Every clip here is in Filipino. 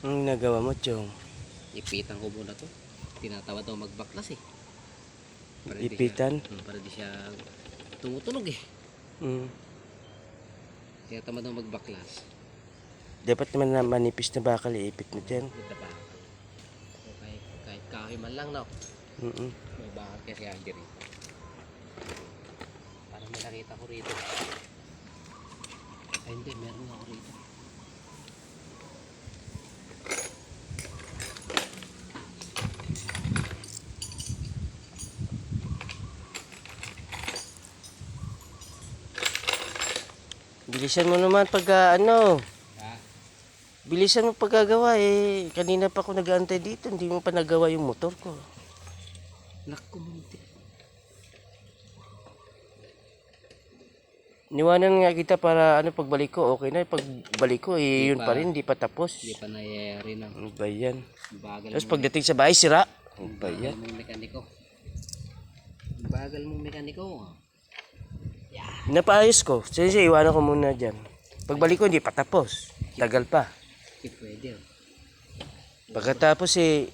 Anong nagawa mo, Chong? Ipitan ko muna to. Tinatawad daw magbaklas eh. Para di Ipitan? Siya, Hmm, para di siya tumutunog eh. Mm. Tamad daw magbaklas. Dapat naman na manipis na bakal, iipit mo dyan. Ito pa. So, kahit, kahit kahoy man lang no. Mm-mm. May bakal kasi Andy rito. Parang may nakita ko rito. Ay hindi, meron ako rito. Bilisan mo naman pag ah, ano, Ha? bilisan mo paggagawa eh. Kanina pa ako nag-aantay dito, hindi mo pa nagawa yung motor ko. Naku, munti. Niwanan nga kita para ano pagbalik ko, okay na. Pagbalik ko, eh, yun pa pa. rin, hindi pa tapos. Hindi pa nangyayari ng Ano ba yan? bagal Tapos pagdating sa bahay, sira. Ano ba Bagal yan? mong mekaniko. Bagal mong mekaniko. Napaayos ko. Sige, iwanan ko muna dyan. Pagbalik ko, hindi pa tapos. Tagal pa. Hindi pwede. oh. Pagkatapos eh,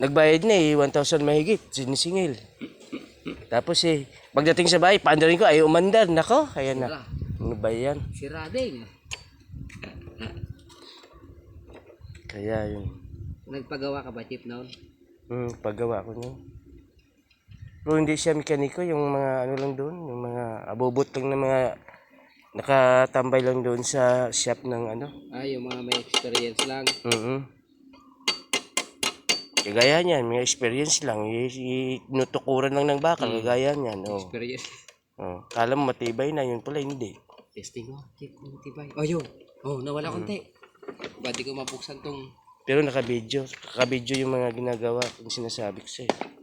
nagbayad na eh, 1,000 mahigit, sinisingil. Tapos eh, pagdating sa bahay, paandarin ko, ay umandar. Nako, ayan na. Ano ba yan? Sira din. Kaya yun. Nagpagawa ka ba, Chip, noon? Hmm, paggawa ko niya. Pero hindi siya mekaniko, yung mga ano lang doon, yung mga abobot lang ng mga nakatambay lang doon sa shop ng ano. Ah, yung mga may experience lang. Mm Kagaya niyan, may experience lang. I- i- Tinutukuran lang ng bakal, kagaya niyan. Oh. Experience. Oh. Kala mo matibay na, yun pala hindi. Testing mo. Chip, kung tibay. Oh, yun. Oh, nawala konti. Ba't di ko mabuksan tong Pero naka-video. Naka-video yung mga ginagawa kung sinasabi ko sa'yo.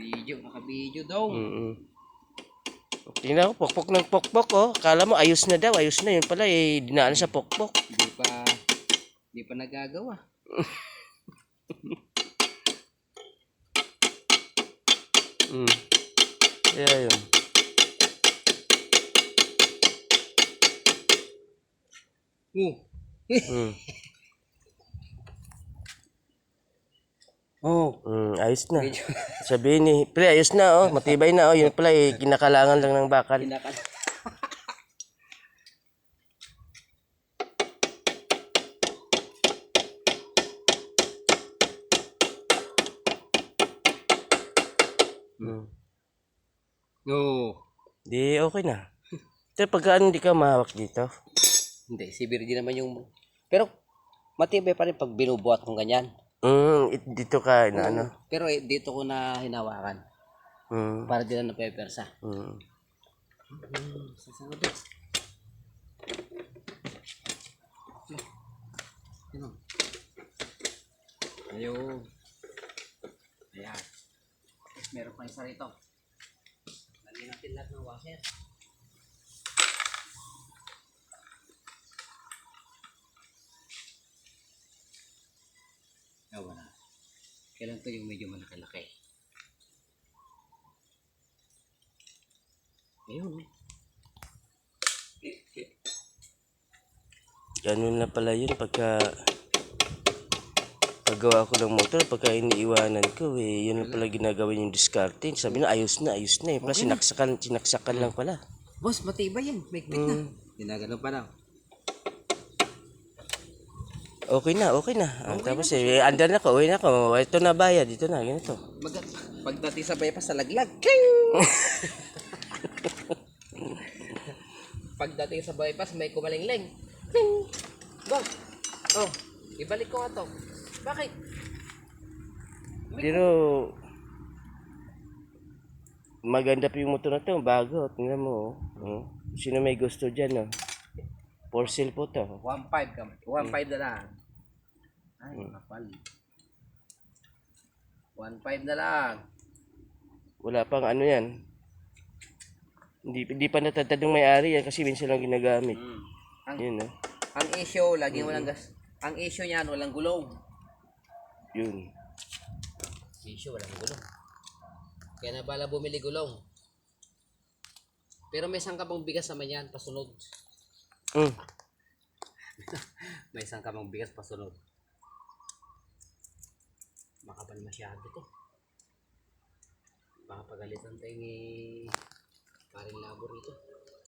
Video? Naka-video daw. Mm Tingnan ko, pokpok ng pokpok, oh. Kala mo, ayos na daw, ayos na. Yun pala, eh, dinaan sa pokpok. Di pa, di pa nagagawa. Mm. Kaya yun. Oh. Mm. Oh. Mm, ayos na. Sabihin ni, pre, ayos na, oh. Matibay na, oh. Yun pala, eh, kinakalangan lang ng bakal. Kinakal. Mm. Oh. Di, okay na. Pero pagka ano, hindi ka mahawak dito. Hindi, si Virgie naman yung... Pero, matibay pa rin pag binubuhat kong ganyan. Mm, it- dito ka, na ano. Pero eh, dito ko na hinawakan. Mm. Para di na napepersa. Mm. Sasabi. Ano? Ayun. Ayan. Meron pa isa rito. Lagyan natin lahat ng washer. Ah, wala. Kailan to yung medyo malaki-laki? Ayun. oh. Ganun na pala yun pagka paggawa ko ng motor, pagka iniiwanan ko, eh, yun na pala ginagawa yung discarding. Sabi na, ayos na, ayos na. Eh. Pala sinaksakan, sinaksakan lang pala. Boss, matibay yan. May na. Ginagano pa lang. Okay na, okay na. Ah, tapos eh, andar na ko, uwi na ko. Ito na bayad, ito na, ganito. Mag pagdating sa bypass sa laglag. King! pagdating sa bypass may kumalingling. King! Boss. Oh, ibalik ko nga to. Bakit? Pero, maganda pa yung motor na to, bago. Tingnan mo, oh. Oh. Sino may gusto dyan, oh. For sale po to. 1.5 ka. 1.5 na lang. Kapal. 1.5 na lang. Wala pang ano yan. Hindi, hindi pa natatad ng may-ari yan kasi minsan lang ginagamit. Mm. Ang, Yun, oh. ang issue, lagi walang gas. Ang issue niyan, walang gulong. Yun. Issue, walang gulong. Kaya na bala bumili gulong. Pero may sangkapang bigas naman yan, pasunod. Mm. May sangkapang bigas pasunod. Makapal masyado to. Baka pagalitan tayo ni paring labo rito.